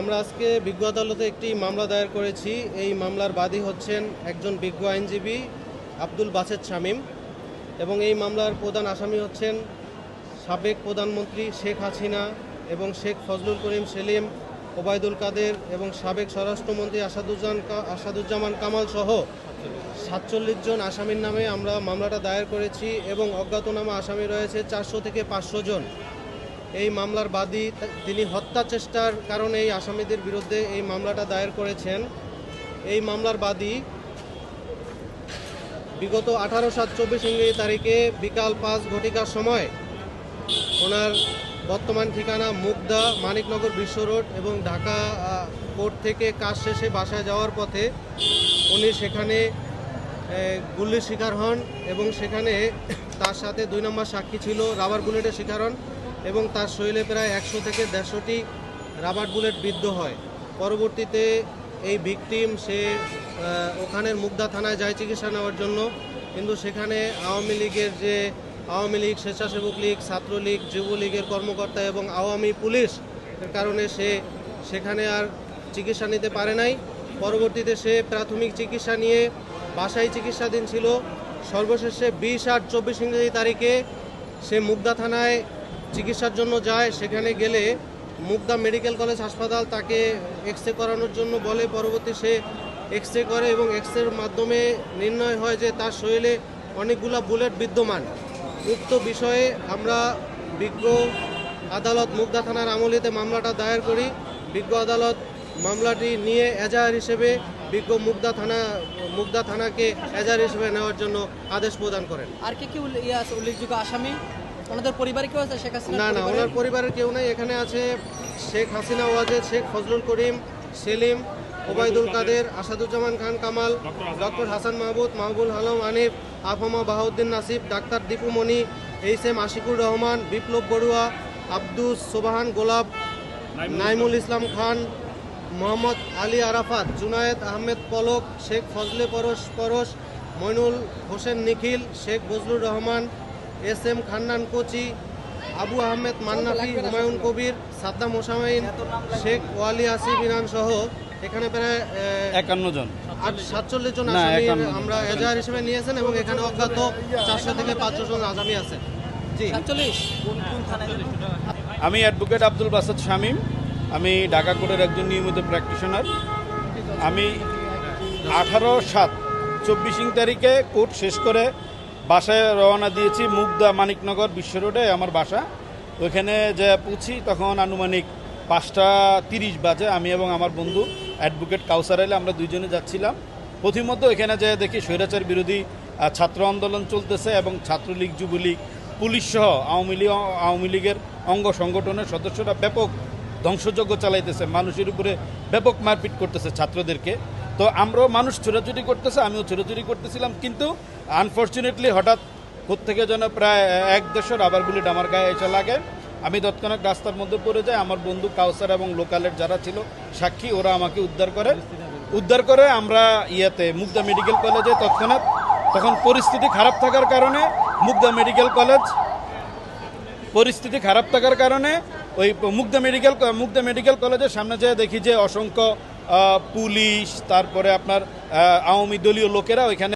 আমরা আজকে বিজ্ঞ আদালতে একটি মামলা দায়ের করেছি। এই মামলার বাদী হচ্ছেন একজন বিজ্ঞ আইনজীবী আব্দুল বাসেদ শামীম এবং এই মামলার প্রধান আসামি হচ্ছেন সাবেক প্রধানমন্ত্রী শেখ হাসিনা এবং শেখ ফজলুল করিম সেলিম, ওবায়দুল কাদের এবং সাবেক স্বরাষ্ট্রমন্ত্রী আসাদুজ্জান আসাদুজ্জামান কামাল সহ সাতচল্লিশ জন আসামির নামে আমরা মামলাটা দায়ের করেছি এবং অজ্ঞাতনামা আসামি রয়েছে চারশো থেকে পাঁচশো জন। এই মামলার বাদী তিনি হত্যা চেষ্টার কারণে এই আসামিদের বিরুদ্ধে এই মামলাটা দায়ের করেছেন। এই মামলার বাদী বিগত আঠারো সাত চব্বিশ ইংরেজি তারিখে বিকাল পাঁচ ঘটিকার সময় ওনার বর্তমান ঠিকানা মুগদা, মানিকনগর বিশ্ব রোড এবং ঢাকা কোর্ট থেকে কাজ শেষে বাসায় যাওয়ার পথে উনি সেখানে গুলির শিকার হন এবং সেখানে তার সাথে দুই নম্বর সাক্ষী ছিল, রাবার বুলেটের শিকার হন। এবং তার শরীরে প্রায় একশো থেকে দেড়শোটি রাবার বুলেট বিদ্ধ হয়। পরবর্তীতে এই ভিকটিম, সে ওখানের মুগদা থানায় যায় চিকিৎসা নেওয়ার জন্য। কিন্তু সেখানে আওয়ামী লীগের যে, আওয়ামী লীগ, স্বেচ্ছাসেবক লীগ ছাত্রলীগ যুবলীগের কর্মকর্তা এবং আওয়ামী পুলিশ এর কারণে সে সেখানে আর চিকিৎসা নিতে পারে নাই। পরবর্তীতে সে প্রাথমিক চিকিৎসা নিয়ে বাসায় চিকিৎসাধীন ছিল। সর্বশেষে বিশ আট চব্বিশ ইংরেজি তারিখে সে মুগদা থানায় চিকিৎসার জন্য যায়, সেখানে গেলে মুগদা মেডিকেল কলেজ হাসপাতাল তাকে এক্স করানোর জন্য বলে। পরবর্তী সে এক্স করে এবং এক্স মাধ্যমে নির্ণয় হয় যে তার শরীরে অনেকগুলা বুলেট বিদ্যমান। উক্ত বিষয়ে আমরা বিজ্ঞ আদালত মুগদা থানার আমলিতে মামলাটা দায়ের করি। বিজ্ঞ আদালত মামলাটি নিয়ে এজাহার হিসেবে বিজ্ঞ মুগদা থানা, মুগদা থানাকে এজাহার হিসেবে নেওয়ার জন্য আদেশ প্রদান করেন। আর কি কি ইয়ে উল্লেখযোগ্য আসামি? ওনাদের পরিবারে কেউ আছে? শেখ হাসিনা না না ওনার পরিবারের কেউ নাই। এখানে আছে Sheikh Hasina Wazed Sheikh Fazlul Karim Selim Obaidul Quader Asaduzzaman Khan Kamal doctor Hasan Mahbub Mahbul Alam Anif Afma Bahauddin Nasib doctor Dipu Moni H M Ashikur Rahman Biplab Barua Abdus Sobhan Golap Naimul Islam Khan Mohammad Ali Arafat Junaid Ahmed Palak Sheikh Fazle Parash Parash Mainul Hossain Nikhil Sheikh Bazlur Rahman S M Khannan Kochi Abu Ahmed Mannafi Humayun Kabir Saddam Osamain Sheikh Wali Asif Iran সহ এখানে প্রায় একান্ন জন। আট সাতচল্লিশ জন আসামি আমরা এজাহার হিসেবে নিয়েছেন এবং এখানে অজ্ঞাত চারশো থেকে পাঁচশো জন আসামি আছে। জি। আমি অ্যাডভোকেট আব্দুল বাসাদ শামীম। আমি ঢাকা কোর্টের একজন নিয়মিত প্র্যাকটিশনার। আমি আঠারো সাত চব্বিশিং তারিখে কোর্ট শেষ করে বাসায় রওনা দিয়েছি মুগদা মানিকনগর বিশ্ব রোডে, আমার বাসা। ওইখানে যে পুছি, তখন আনুমানিক পাঁচটা তিরিশ বাজে। আমি এবং আমার বন্ধু অ্যাডভোকেট কাউসার আলী, আমরা দুইজনে যাচ্ছিলাম। প্রথমত এখানে যে দেখি স্বৈরাচার বিরোধী ছাত্র আন্দোলন চলতেছে এবং ছাত্রলীগ, যুবলীগ, পুলিশ সহ আওয়ামী লীগ, আওয়ামী লীগের অঙ্গ সংগঠনের সদস্যরা ব্যাপক ধ্বংসযজ্ঞ চালাইতেছে। মানুষের উপরে ব্যাপক মারপিট করতেছে ছাত্রদেরকে। তো আমরাও মানুষ ছোটাছুটি করতেছে, আমিও ছোটাছুটি করতেছিলাম। কিন্তু আনফর্চুনেটলি হঠাৎ থেকে যেন প্রায় এক দেড়শো রাবার বুলেট আমার গায়ে এসে লাগে। আমি তৎক্ষণাৎ রাস্তার মধ্যে পড়ে যাই, আমার বন্ধু কাউসার এবং লোকালের যারা ছিল, সাক্ষী, ওরা আমাকে উদ্ধার করে। উদ্ধার করে আমরা ইয়েতে মুগদা মেডিকেল কলেজে তৎক্ষণাৎ, তখন পরিস্থিতি খারাপ থাকার কারণে মুগদা মেডিকেল কলেজ, পরিস্থিতি খারাপ থাকার কারণে ওই মুগদা মেডিকেল মুগদা মেডিকেল কলেজের সামনে যেয়ে দেখি যে অসংখ্য পুলিশ তারপরে আপনার আওয়ামী দলীয় লোকেরা ওইখানে